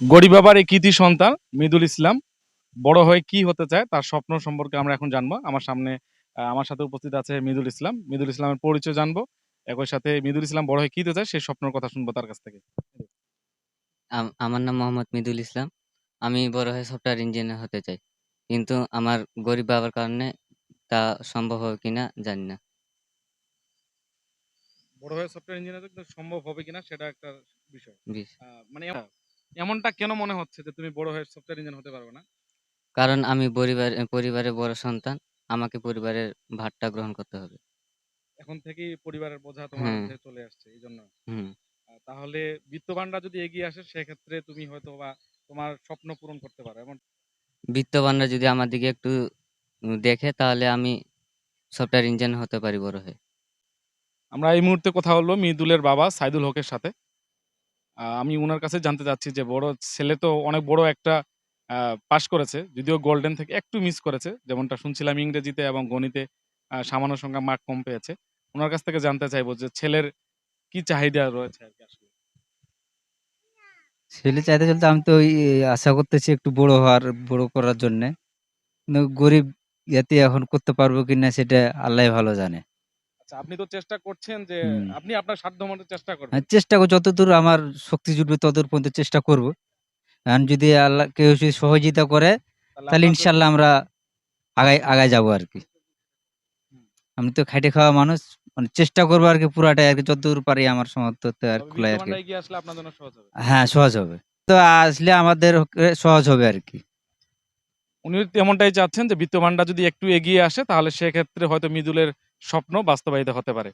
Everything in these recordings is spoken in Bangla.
গরিব বাবার এই কৃতি সন্তান মৃদুল ইসলাম। বড় হয়ে কি হতে চায় তার স্বপ্ন সম্পর্কে আমরা এখন জানব। আমার সামনে আমার সাথে উপস্থিত আছে মৃদুল ইসলাম। মৃদুল ইসলামের পরিচয় জানব। একই সাথে মৃদুল ইসলাম বড় হয়ে কি হতে চায় সেই স্বপ্নের কথা শুনব তার কাছ থেকে। আমার নাম মোহাম্মদ মিদুল ইসলাম। আমি বড় হয়ে সফটওয়্যার ইঞ্জিনিয়ার হতে চাই। কিন্তু আমার গরিব বাবার কারণে তা সম্ভব হবে কিনা জানি না। বড় হয়ে সফটওয়্যার ইঞ্জিনিয়ার সম্ভব হবে কিনা সেটা একটা বিষয়। মানে এমনটা কেন মনে হচ্ছে যে তুমি বড় হয়ে সফটওয়্যার ইঞ্জিনিয়ার হতে পারবে না? কারণ আমি পরিবার পরিবারের বড় সন্তান আমাকে পরিবারের ভারটা গ্রহণ করতে হবে। এখন থেকেই পরিবারের বোঝা তোমার হ্যাঁ। মধ্যে চলে আসছে এই জন্য। হুম। আহ, তাহলে বিত্তবানরা যদি এগিয়ে আসে সেক্ষেত্রে তুমি হয়তো বা তোমার স্বপ্ন পূরণ করতে পারো এমন বিত্তবানরা যদি আমার দিকে একটু উম, দেখে তাহলে আমি সফটওয়্যার ইঞ্জিনিয়ার হতে পারি বড় হয়ে। আমরা এই মুহূর্তে কথা বলব মৃদুলের বাবা সাইদুল হকের সাথে। আমি ওনার কাছে জানতে চাচ্ছি যে বড় ছেলে তো অনেক বড় একটা পাশ করেছে, যদিও গোল্ডেন থেকে একটু মিস করেছে, যেমনটা শুনছিলাম ইংরেজিতে এবং গণিতে সামান্য সংখ্যা মার্ক কম পেয়েছে। ওনার কাছ থেকে জানতে চাইব যে ছেলের কি চাহিদা রয়েছে আর কি আসলে? ছেলে চাইতে চলতে আমি তো ওই আশা করতেছি একটু বড় হওয়ার, বড় করার জন্যে। গরিব ইয়াতে এখন করতে পারব কিনা সেটা আল্লাহ ভালো জানে। আচ্ছা আপনি তো চেষ্টা করছেন যে আপনি আপনার সাধ্য মতো চেষ্টা করবেন। চেষ্টা করব যতদূর আমার শক্তি জুটবে ততদূর পর্যন্ত চেষ্টা করব। এখন যদি আল্লাহ কেউ যদি সহযোগিতা করে তাহলে ইনশাল্লাহ আমরা আগাই আগায় যাব আর কি। আমি তো খাইটে খাওয়া মানুষ মানে চেষ্টা করব আর কি পুরাটাই আর কি যতদূর পারি আমার সমর্থতে আর খোলাই আর কি। বিত্তবানরা এগিয়ে আসলে আপনার জন্য সহজ হবে। হ্যাঁ সহজ হবে। তো আসলে আমাদের সহজ হবে আর কি। উনি এমনটাই চাচ্ছেন যে বিত্তবানরা যদি একটু এগিয়ে আসে তাহলে সেক্ষেত্রে হয়তো মৃদুলের স্বপ্ন বাস্তবায়িত হতে পারে।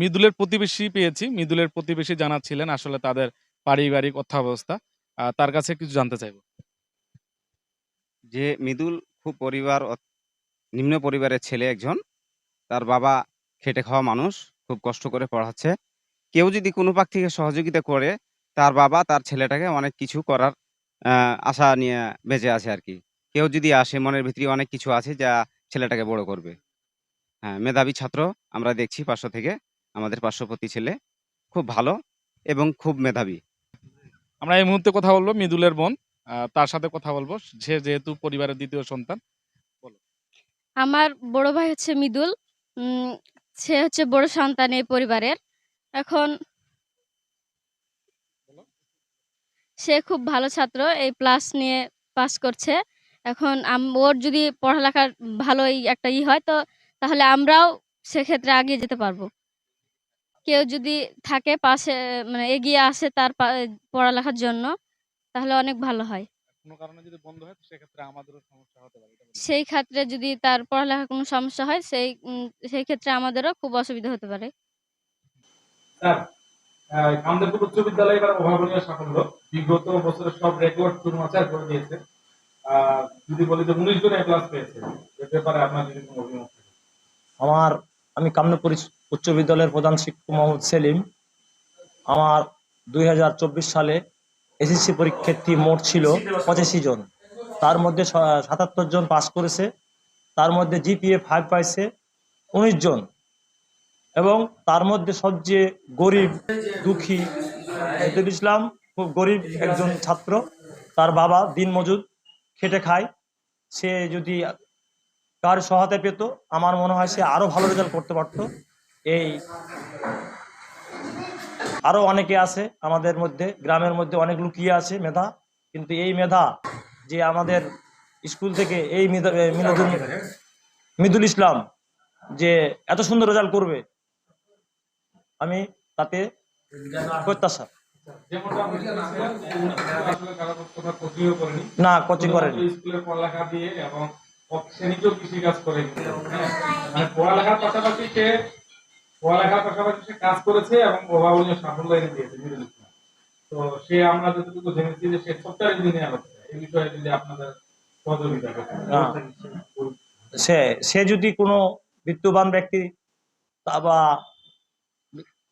মৃদুলের প্রতিবেশী পেয়েছি। মৃদুলের প্রতিবেশী জানাচ্ছিলেন আসলে তাদের পারিবারিক অর্থাবস্থা। তার কাছে কিছু জানতে চাইব। যে মৃদুল খুব পরিবার নিম্ন পরিবারের ছেলে একজন। তার বাবা খেটে খাওয়া মানুষ, খুব কষ্ট করে পড়াচ্ছে। কেউ যদি কোনো পাক থেকে সহযোগিতা করে, তার বাবা তার ছেলেটাকে অনেক কিছু করার আশা নিয়ে বেঁচে আছে আর কি। কেউ যদি আসে, মনের ভিতরে অনেক কিছু আছে যা ছেলেটাকে বড় করবে। হ্যাঁ মেধাবী ছাত্র আমরা দেখছি পার্শ্ব থেকে আমাদের পার্শ্ববর্তী ছেলে। খুব ভালো এবং খুব মেধাবী। আমরা এই মুহূর্তে কথা বলব মৃদুলের বোন। তার সাথে কথা বলব। সে যেহেতু পরিবারের দ্বিতীয় সন্তান। আমার বড় ভাই হচ্ছে মৃদুল। উম, সে হচ্ছে বড় সন্তান এই পরিবারের। এখন সে খুব ভালো ছাত্র এই প্লাস নিয়ে পাস করছে। এখন আম- ওর যদি পড়ালেখার ভালোই একটা ই হয় তো তাহলে আমরাও সেক্ষেত্রে আগিয়ে যেতে পারব। কেউ যদি থাকে পাশে মানে এগিয়ে আসে তার পা- পড়ালেখার জন্য তাহলে অনেক ভালো হয়। কোনো কারণে যদি বন্ধ হয় সেক্ষেত্রে আমাদেরও সমস্যা হতে পারে এটা বলুন। সেই ক্ষেত্রে যদি তার পড়ালেখার কোনো সমস্যা হয় সেই সেই ক্ষেত্রে আমাদেরও খুব অসুবিধা হতে পারে। স্যার কামদেবপুর উচ্চ বিদ্যালয় এবার অভাবনীয় সাফল্য। বিগত বছরের সব রেকর্ড চুরমাচার করে দিয়েছে। যদি বলি যে উনিশ জন এ ক্লাস পেয়েছে এ ব্যাপারে আপনার যদি কোনো অভিমত। আমার, আমি কামনাপুর উচ্চ বিদ্যালয়ের প্রধান শিক্ষক মোহাম্মদ সেলিম। আমার দুই হাজার চব্বিশ সালে এসএসসি পরীক্ষার্থী মোট ছিল পঁচাশি জন। তার মধ্যে সাতাত্তর জন পাস করেছে। তার মধ্যে জিপিএ ফাইভ পাইছে উনিশ জন। এবং তার মধ্যে সবচেয়ে গরিব, দুঃখী এদুল ইসলাম খুব গরিব একজন ছাত্র। তার বাবা দিন মজুদ খেটে খায়। সে যদি কার সহায়তা পেত? আমার মনে হয় সে আরও ভালো রেজাল্ট করতে পারতো। এই আরও অনেকে আছে আমাদের মধ্যে, গ্রামের মধ্যে অনেক লুকিয়ে আছে মেধা, কিন্তু এই মেধা যে আমাদের স্কুল থেকে এই মিদুল ইসলাম যে এত সুন্দর রেজাল্ট করবে, আমি তাতে প্রত্যাশা। না কোচিং করেনি। সে কৃষি কাজ করে। মানে পড়ালেখার পাশাপাশি সে, পড়ালেখার পাশাপাশি সে কাজ করেছে এবং অভাবনীয় সাফল্য এনে দিয়েছে তো সে আমরা যতটুকু জেনেছি যে সে সফটওয়্যার ইঞ্জিনিয়ার হচ্ছে এই বিষয়ে যদি আপনাদের সহযোগিতা। সে সে যদি কোনো বিত্তবান ব্যক্তি তা বা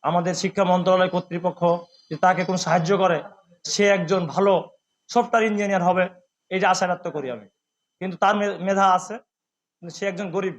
আমাদের শিক্ষা মন্ত্রণালয় কর্তৃপক্ষ যে তাকে কোনো সাহায্য করে, সে একজন ভালো সফটওয়্যার ইঞ্জিনিয়ার হবে, এই যে আশা ব্যক্ত করি আমি কিন্তু তার মেধা আছে। সে একজন গরিব।